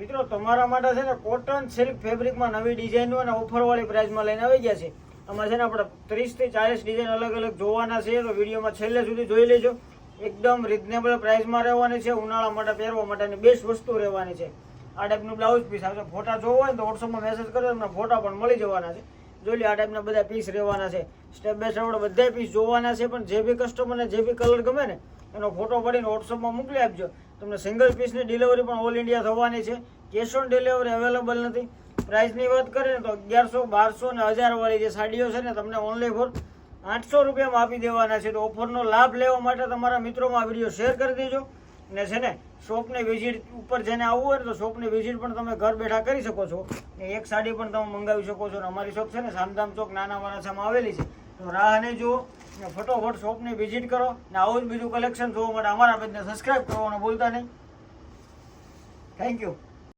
મિત્રો, તમારા માટે છે ને કોટન સિલ્ક ફેબ્રિકમાં નવી ડિઝાઇનો અને ઓફરવાળી પ્રાઇસમાં લઈને આવી ગયા છે. અમારે છે ને આપણે ત્રીસથી ચાલીસ ડિઝાઇન અલગ અલગ જોવાના છે, તો વિડીયોમાં છેલ્લે સુધી જોઈ લેજો. એકદમ રિઝનેબલ પ્રાઇસમાં રહેવાની છે, ઉનાળા માટે, પહેરવા માટેની બેસ્ટ વસ્તુ રહેવાની છે. આ ટાઈપનું બ્લાઉઝ પીસ આવશે ફોટા જોવો હોય તો વોટ્સઅપમાં મેસેજ કરો, તમને ફોટા પણ મળી જવાના છે. જોઈ લે આ ટાઈપના બધા પીસ રહેવાના છે. સ્ટેપ બાય સ્ટેપ બધા પીસ જોવાના છે, પણ જે બી કસ્ટમરને જે બી કલર ગમે ને, એનો ફોટો પાડીને વોટ્સઅપમાં મોકલી આપજો. તમને સિંગલ પીસની ડિલિવરી પણ ઓલ ઇન્ડિયા થવાની છે. કેશ ઓન ડિલિવરી અવેલેબલ નથી. પ્રાઇસની વાત કરીએ ને તો અગિયારસો, બારસો ને હજારવાળી જે સાડીઓ છે ને, તમને ઓનલી ફોર આઠસો રૂપિયામાં આપી દેવાના છે. તો ઓફરનો લાભ લેવા માટે તમારા મિત્રોમાં વીડિયો શેર કરી દેજો. ને છે ને શોપની વિઝિટ ઉપર જેને આવવું હોય ને તો શોપની વિઝિટ પણ તમે ઘર બેઠા કરી શકો છો. ને એક સાડી પણ તમે મંગાવી શકો છો. અને અમારી શોપ છે ને, સામધામ ચોક નાના વારાસામાં આવેલી છે. તો રાહ નહીં જુઓ ને ફટોફટ શોપની વિઝિટ કરો ને આવું જ બીજું કલેક્શન જોવા માટે અમારા પેજને સબસ્ક્રાઈબ કરવાનું ભૂલતા નહીં. Thank you